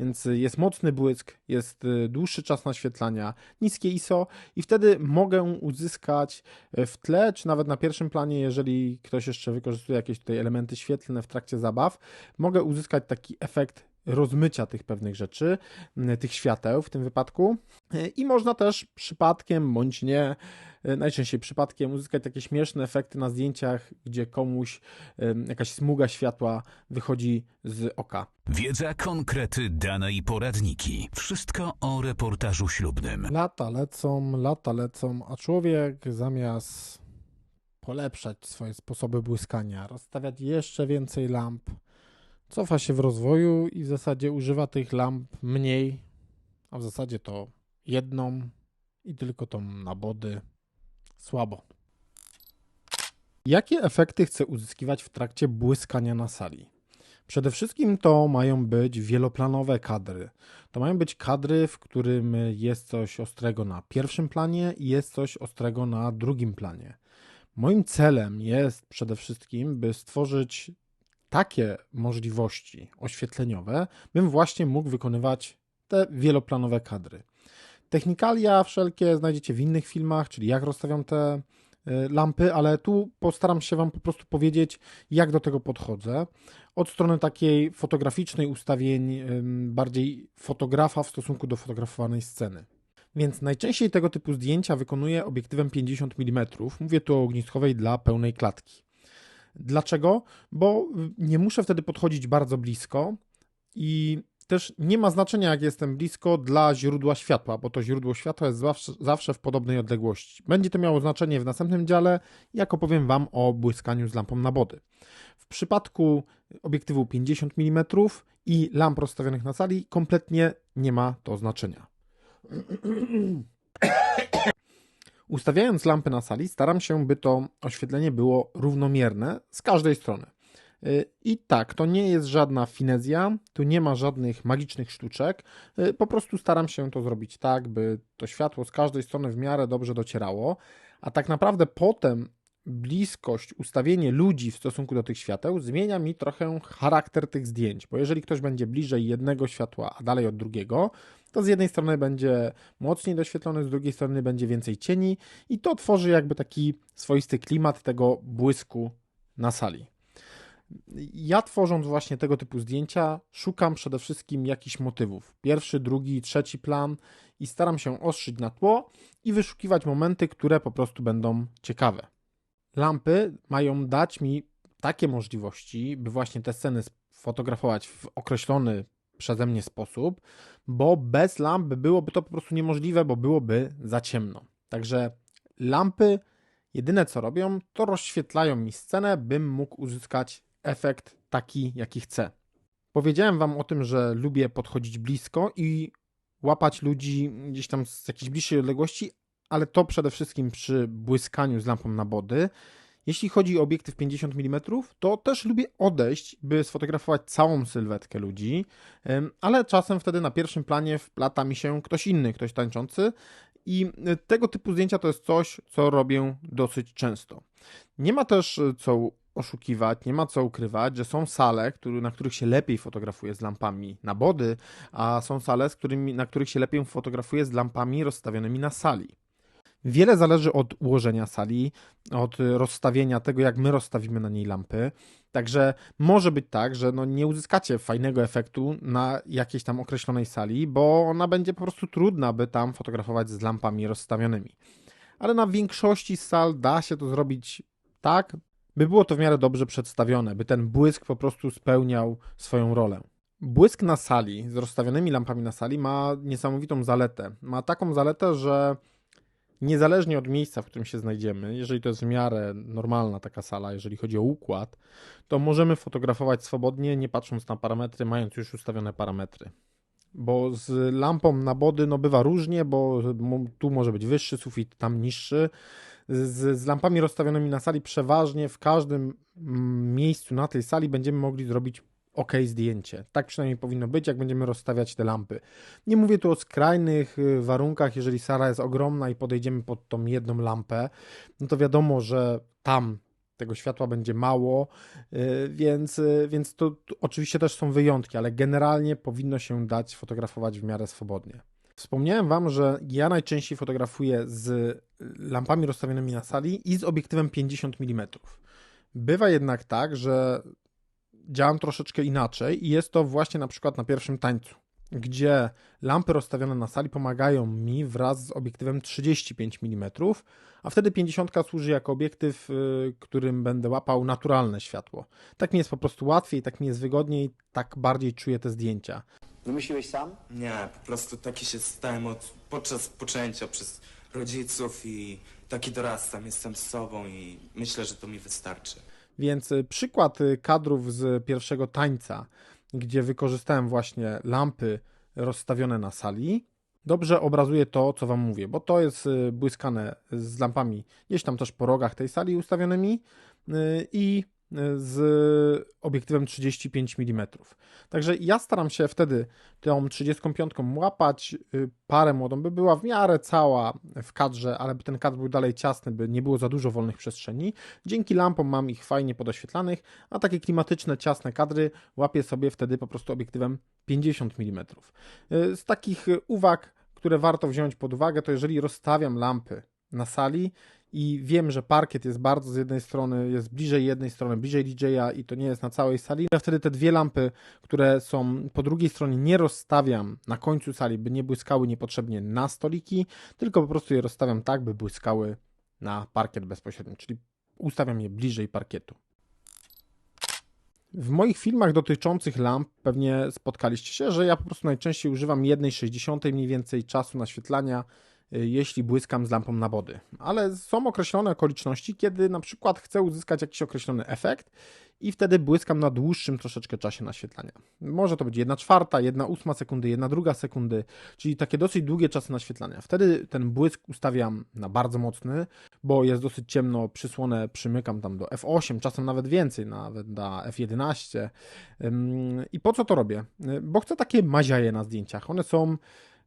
więc jest mocny błysk, jest y, dłuższy czas naświetlania, niskie ISO i wtedy mogę uzyskać y, w tle, czy nawet na pierwszym planie, jeżeli ktoś jeszcze wykorzystuje jakieś tutaj elementy świetlne w trakcie zabaw, mogę uzyskać taki efekt rozmycia tych pewnych rzeczy, y, tych świateł w tym wypadku. I można też przypadkiem bądź nie, najczęściej przypadkiem, uzyskać takie śmieszne efekty na zdjęciach, gdzie komuś jakaś smuga światła wychodzi z oka. Wiedza, konkrety, dane i poradniki. Wszystko o reportażu ślubnym. Lata lecą, lata lecą, a człowiek zamiast polepszać swoje sposoby błyskania, rozstawiać jeszcze więcej lamp, cofa się w rozwoju i w zasadzie używa tych lamp mniej, a w zasadzie to jedną i tylko tą na body. Słabo. Jakie efekty chcę uzyskiwać w trakcie błyskania na sali? Przede wszystkim to mają być wieloplanowe kadry. To mają być kadry, w którym jest coś ostrego na pierwszym planie i jest coś ostrego na drugim planie. Moim celem jest przede wszystkim, by stworzyć takie możliwości oświetleniowe, bym właśnie mógł wykonywać te wieloplanowe kadry. Technikalia wszelkie znajdziecie w innych filmach, czyli jak rozstawiam te y, lampy, ale tu postaram się Wam po prostu powiedzieć, jak do tego podchodzę. Od strony takiej fotograficznej ustawień, bardziej fotografa w stosunku do fotografowanej sceny. Więc najczęściej tego typu zdjęcia wykonuję obiektywem 50 mm. Mówię tu o ogniskowej dla pełnej klatki. Dlaczego? Bo y, nie muszę wtedy podchodzić bardzo blisko i też nie ma znaczenia, jak jestem blisko dla źródła światła, bo to źródło światła jest zawsze, w podobnej odległości. Będzie to miało znaczenie w następnym dziale, jak opowiem Wam o błyskaniu z lampą na body. W przypadku obiektywu 50 mm i lamp rozstawionych na sali kompletnie nie ma to znaczenia. Ustawiając lampy na sali, staram się, by to oświetlenie było równomierne z każdej strony. Y, I tak, to nie jest żadna finezja, tu nie ma żadnych magicznych sztuczek. Y, po prostu staram się to zrobić tak, by to światło z każdej strony w miarę dobrze docierało. A tak naprawdę potem bliskość, ustawienie ludzi w stosunku do tych świateł zmienia mi trochę charakter tych zdjęć, bo jeżeli ktoś będzie bliżej jednego światła, a dalej od drugiego, to z jednej strony będzie mocniej doświetlony, z drugiej strony będzie więcej cieni i to tworzy jakby taki swoisty klimat tego błysku na sali. Ja tworząc właśnie tego typu zdjęcia, szukam przede wszystkim jakichś motywów. Pierwszy, drugi, trzeci plan i staram się ostrzyć na tło i wyszukiwać momenty, które po prostu będą ciekawe. Lampy mają dać mi takie możliwości, by właśnie te sceny fotografować w określony przeze mnie sposób, bo bez lamp byłoby to po prostu niemożliwe, bo byłoby za ciemno. Także lampy jedyne co robią, to rozświetlają mi scenę, bym mógł uzyskać efekt taki, jaki chcę. Powiedziałem Wam o tym, że lubię podchodzić blisko i łapać ludzi gdzieś tam z jakiejś bliższej odległości, ale to przede wszystkim przy błyskaniu z lampą na body. Jeśli chodzi o obiektyw 50 mm, to też lubię odejść, by sfotografować całą sylwetkę ludzi, ale czasem wtedy na pierwszym planie wplata mi się ktoś inny, ktoś tańczący i tego typu zdjęcia to jest coś, co robię dosyć często. Nie ma też co oszukiwać, nie ma co ukrywać, że są sale, który, na których się lepiej fotografuje z lampami na body, a są sale, z którymi, na których się lepiej fotografuje z lampami rozstawionymi na sali. Wiele zależy od ułożenia sali, od rozstawienia tego, jak my rozstawimy na niej lampy. Także może być tak, że no nie uzyskacie fajnego efektu na jakiejś tam określonej sali, bo ona będzie po prostu trudna, by tam fotografować z lampami rozstawionymi. Ale na większości sal da się to zrobić tak, by było to w miarę dobrze przedstawione, by ten błysk po prostu spełniał swoją rolę. Błysk na sali z rozstawionymi lampami na sali ma niesamowitą zaletę. Ma taką zaletę, że niezależnie od miejsca, w którym się znajdziemy, jeżeli to jest w miarę normalna taka sala, jeżeli chodzi o układ, to możemy fotografować swobodnie, nie patrząc na parametry, mając już ustawione parametry. Bo z lampą na body no bywa różnie, bo tu może być wyższy sufit, tam niższy z, z lampami rozstawionymi na sali, przeważnie w każdym mm, miejscu na tej sali będziemy mogli zrobić ok zdjęcie. Tak przynajmniej powinno być, jak będziemy rozstawiać te lampy. Nie mówię tu o skrajnych y, warunkach, jeżeli sala jest ogromna i podejdziemy pod tą jedną lampę, no to wiadomo, że tam tego światła będzie mało, y, więc, y, więc to, to oczywiście też są wyjątki, ale generalnie powinno się dać fotografować w miarę swobodnie. Wspomniałem Wam, że ja najczęściej fotografuję z lampami rozstawionymi na sali i z obiektywem 50 mm. Bywa jednak tak, że działam troszeczkę inaczej i jest to właśnie na przykład na pierwszym tańcu, gdzie lampy rozstawione na sali pomagają mi wraz z obiektywem 35 mm, a wtedy 50 służy jako obiektyw, y, którym będę łapał naturalne światło. Tak mi jest po prostu łatwiej, tak mi jest wygodniej, tak bardziej czuję te zdjęcia. Wymyśliłeś sam? Nie, po prostu taki się stałem od, podczas poczęcia przez rodziców i taki dorastam, jestem z sobą i myślę, że to mi wystarczy. Więc y, przykład y, kadrów z pierwszego tańca, gdzie wykorzystałem właśnie lampy rozstawione na sali, dobrze obrazuje to, co Wam mówię, bo to jest y, błyskane z lampami gdzieś tam też po rogach tej sali ustawionymi i z obiektywem 35 mm. Także ja staram się wtedy tą 35 łapać y, parę młodą, by była w miarę cała w kadrze, ale by ten kadr był dalej ciasny, by nie było za dużo wolnych przestrzeni. Dzięki lampom mam ich fajnie podoświetlanych, a takie klimatyczne, ciasne kadry łapię sobie wtedy po prostu obiektywem 50 mm. Y, z takich uwag, które warto wziąć pod uwagę, to jeżeli rozstawiam lampy na sali i wiem, że parkiet jest bardzo z jednej strony, jest bliżej jednej strony, bliżej DJ-a i to nie jest na całej sali. Ja wtedy te dwie lampy, które są po drugiej stronie, nie rozstawiam na końcu sali, by nie błyskały niepotrzebnie na stoliki, tylko po prostu je rozstawiam tak, by błyskały na parkiet bezpośrednio, czyli ustawiam je bliżej parkietu. W moich filmach dotyczących lamp pewnie spotkaliście się, że ja po prostu najczęściej używam 1,60 mniej więcej czasu naświetlania jeśli błyskam z lampą na wody. Ale są określone okoliczności, kiedy na przykład chcę uzyskać jakiś określony efekt i wtedy błyskam na dłuższym troszeczkę czasie naświetlania. Może to być 1 czwarta, 1 ósma sekundy, 1 druga sekundy, czyli takie dosyć długie czasy naświetlania. Wtedy ten błysk ustawiam na bardzo mocny, bo jest dosyć ciemno, przysłonę przymykam tam do F8, czasem nawet więcej, nawet na F11. I po co to robię? Bo chcę takie maziaje na zdjęciach. One są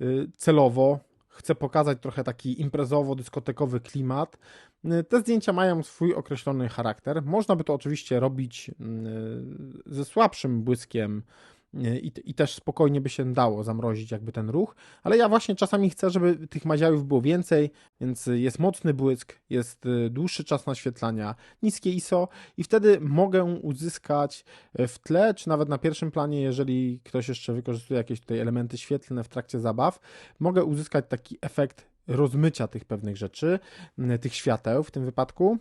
y, celowo chcę pokazać trochę taki imprezowo-dyskotekowy klimat. Te zdjęcia mają swój określony charakter. Można by to oczywiście robić mm, ze słabszym błyskiem i, i też spokojnie by się dało zamrozić jakby ten ruch, ale ja właśnie czasami chcę, żeby tych maziajów było więcej, więc jest mocny błysk, jest y, dłuższy czas naświetlania, niskie ISO i wtedy mogę uzyskać y, w tle, czy nawet na pierwszym planie, jeżeli ktoś jeszcze wykorzystuje jakieś tutaj elementy świetlne w trakcie zabaw, mogę uzyskać taki efekt rozmycia tych pewnych rzeczy, tych świateł w tym wypadku.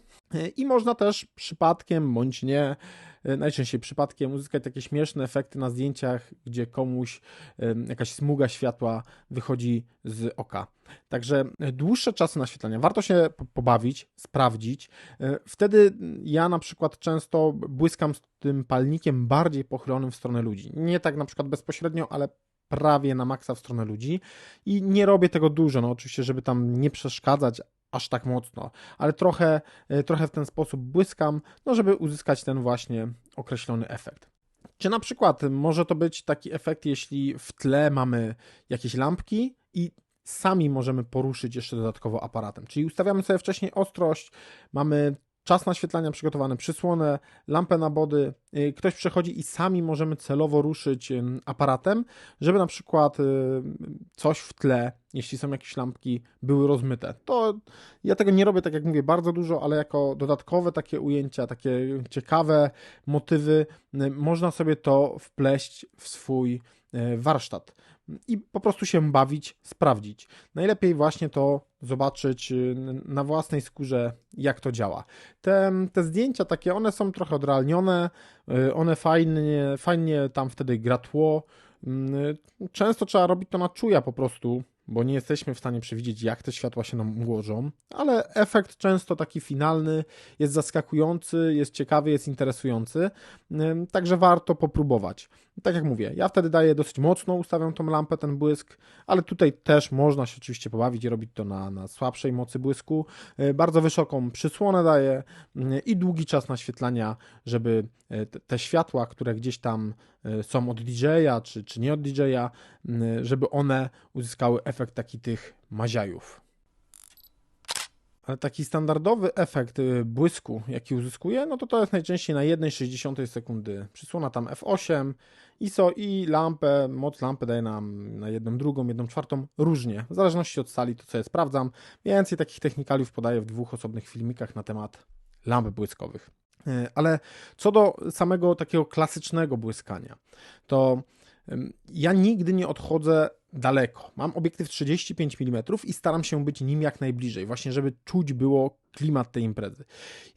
I można też przypadkiem bądź nie, najczęściej przypadkiem, uzyskać takie śmieszne efekty na zdjęciach, gdzie komuś jakaś smuga światła wychodzi z oka. Także dłuższe czasy naświetlania warto się pobawić, sprawdzić. Wtedy ja na przykład często błyskam z tym palnikiem bardziej pochylonym w stronę ludzi. Nie tak na przykład bezpośrednio, ale prawie na maksa w stronę ludzi i nie robię tego dużo, no oczywiście, żeby tam nie przeszkadzać aż tak mocno, ale trochę, e, trochę w ten sposób błyskam, no żeby uzyskać ten właśnie określony efekt. Czy na przykład może to być taki efekt, jeśli w tle mamy jakieś lampki i sami możemy poruszyć jeszcze dodatkowo aparatem. Czyli ustawiamy sobie wcześniej ostrość, mamy czas naświetlania przygotowany, przysłonę, lampę na body, y, ktoś przechodzi i sami możemy celowo ruszyć aparatem, żeby na przykład y, coś w tle, jeśli są jakieś lampki, były rozmyte. To ja tego nie robię, tak jak mówię, bardzo dużo, ale jako dodatkowe takie ujęcia, takie ciekawe motywy, y, można sobie to wpleść w swój warsztat i po prostu się bawić, sprawdzić. Najlepiej właśnie to zobaczyć y, na własnej skórze, jak to działa. Te, te zdjęcia takie, one są trochę odrealnione, y, one fajnie, fajnie tam wtedy gra tło. Y, często trzeba robić to na czuja po prostu, bo nie jesteśmy w stanie przewidzieć, jak te światła się nam ułożą, ale efekt często taki finalny jest zaskakujący, jest ciekawy, jest interesujący, także warto popróbować. Tak jak mówię, ja wtedy daję dosyć mocno, ustawiam tą lampę, ten błysk, ale tutaj też można się oczywiście pobawić i robić to na, na słabszej mocy błysku. E, bardzo wysoką przysłonę daję i długi czas naświetlania, żeby e, te światła, które gdzieś tam są od DJ-a czy, czy nie od DJ-a, żeby one uzyskały efekt taki tych maziajów. Ale taki standardowy efekt y, błysku, jaki uzyskuję, no to to jest najczęściej na 1,6 sekundy. Przysłona tam f8, ISO i lampę, moc lampy daje nam na jedną drugą, jedną czwartą, różnie. W zależności od sali, to co ja sprawdzam. Więcej takich technikaliów podaję w dwóch osobnych filmikach na temat lamp błyskowych. Y, Ale co do samego takiego klasycznego błyskania, to ja nigdy nie odchodzę daleko. Mam obiektyw 35 mm i staram się być nim jak najbliżej, właśnie żeby czuć było klimat tej imprezy.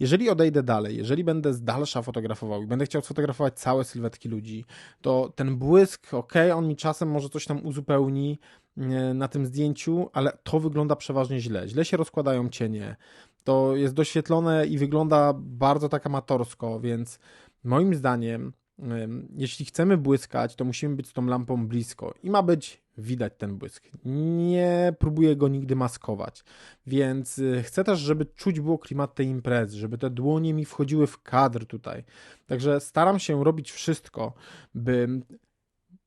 Jeżeli odejdę dalej, jeżeli będę z dalsza fotografował i będę chciał sfotografować całe sylwetki ludzi, to ten błysk, ok, on mi czasem może coś tam uzupełni na tym zdjęciu, ale to wygląda przeważnie źle. Źle się rozkładają cienie. To jest doświetlone i wygląda bardzo tak amatorsko, więc moim zdaniem jeśli chcemy błyskać, to musimy być z tą lampą blisko i ma być widać ten błysk. Nie próbuję go nigdy maskować, więc y, chcę też, żeby czuć było klimat tej imprezy, żeby te dłonie mi wchodziły w kadr tutaj. Także staram się robić wszystko, by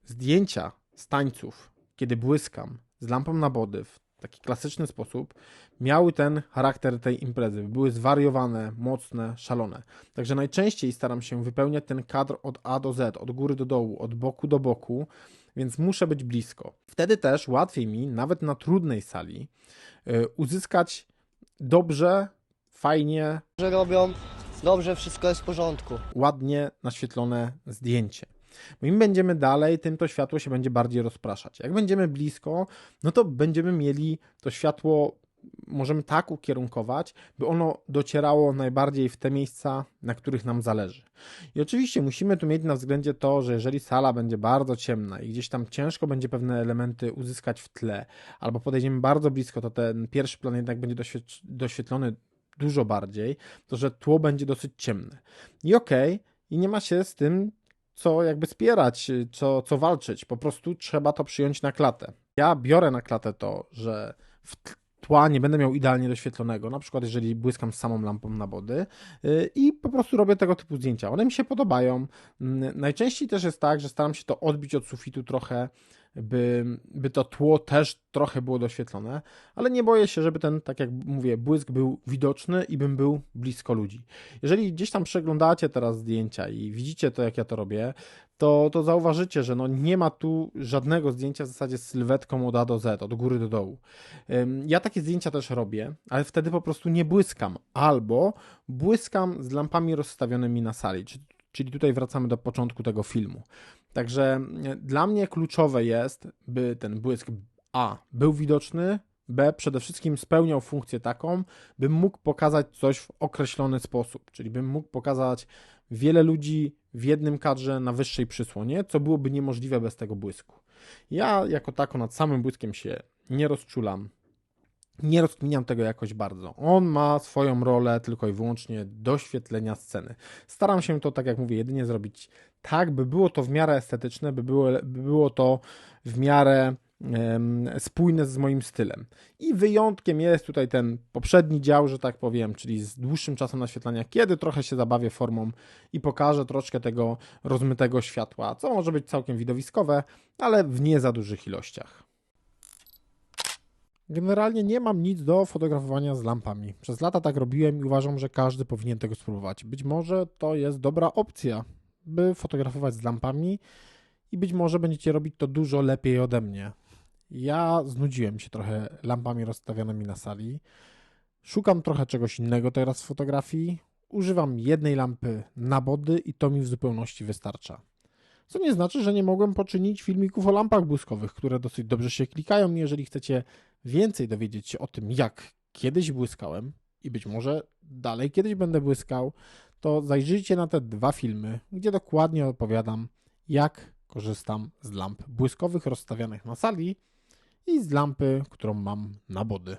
zdjęcia z tańców, kiedy błyskam z lampą na body w taki klasyczny sposób, miały ten charakter tej imprezy. Były zwariowane, mocne, szalone. Także najczęściej staram się wypełniać ten kadr od A do Z, od góry do dołu, od boku do boku, więc muszę być blisko. Wtedy też łatwiej mi, nawet na trudnej sali, y, uzyskać dobrze, fajnie, że robią, dobrze, wszystko jest w porządku. ładnie naświetlone zdjęcie. Bo im będziemy dalej, tym to światło się będzie bardziej rozpraszać. Jak będziemy blisko, no to będziemy mieli to światło, możemy tak ukierunkować, by ono docierało najbardziej w te miejsca, na których nam zależy. I oczywiście musimy tu mieć na względzie to, że jeżeli sala będzie bardzo ciemna i gdzieś tam ciężko będzie pewne elementy uzyskać w tle, albo podejdziemy bardzo blisko, to ten pierwszy plan jednak będzie doświet- doświetlony dużo bardziej, to że tło będzie dosyć ciemne. I okej, i nie ma się z tym co jakby spierać, co, co walczyć. Po prostu trzeba to przyjąć na klatę. Ja biorę na klatę to, że w tła nie będę miał idealnie doświetlonego, na przykład jeżeli błyskam z samą lampą na body yy, i po prostu robię tego typu zdjęcia. One mi się podobają. Najczęściej też jest tak, że staram się to odbić od sufitu trochę, by, by to tło też trochę było doświetlone, ale nie boję się, żeby ten, tak jak mówię, błysk był widoczny i bym był blisko ludzi. Jeżeli gdzieś tam przeglądacie teraz zdjęcia i widzicie to, jak ja to robię, to, to zauważycie, że no nie ma tu żadnego zdjęcia w zasadzie z sylwetką od A do Z, od góry do dołu. Ja takie zdjęcia też robię, ale wtedy po prostu nie błyskam, albo błyskam z lampami rozstawionymi na sali, czy- czyli tutaj wracamy do początku tego filmu. Także e, dla mnie kluczowe jest, by ten błysk A był widoczny, B przede wszystkim spełniał funkcję taką, bym mógł pokazać coś w określony sposób, czyli bym mógł pokazać wiele ludzi w jednym kadrze na wyższej przysłonie, co byłoby niemożliwe bez tego błysku. Ja jako tako nad samym błyskiem się nie rozczulam, nie rozkminiam tego jakoś bardzo. On ma swoją rolę tylko i wyłącznie doświetlenia sceny. Staram się to, tak jak mówię, jedynie zrobić tak, by było to w miarę estetyczne, by było, by było to w miarę spójne z moim stylem. I wyjątkiem jest tutaj ten poprzedni dział, że tak powiem, czyli z dłuższym czasem naświetlania, kiedy trochę się zabawię formą i pokażę troszkę tego rozmytego światła, co może być całkiem widowiskowe, ale w nie za dużych ilościach. Generalnie nie mam nic do fotografowania z lampami. Przez lata tak robiłem i uważam, że każdy powinien tego spróbować. Być może to jest dobra opcja, by fotografować z lampami i być może będziecie robić to dużo lepiej ode mnie. Ja znudziłem się trochę lampami rozstawionymi na sali. Szukam trochę czegoś innego teraz w fotografii. Używam jednej lampy na body i to mi w zupełności wystarcza. Co nie znaczy, że nie mogłem poczynić filmików o lampach błyskowych, które dosyć dobrze się klikają. Jeżeli chcecie więcej dowiedzieć się o tym, jak kiedyś błyskałem i być może dalej kiedyś będę błyskał, to zajrzyjcie na te dwa filmy, gdzie dokładnie opowiadam, jak korzystam z lamp błyskowych rozstawianych na sali i z lampy, którą mam na body.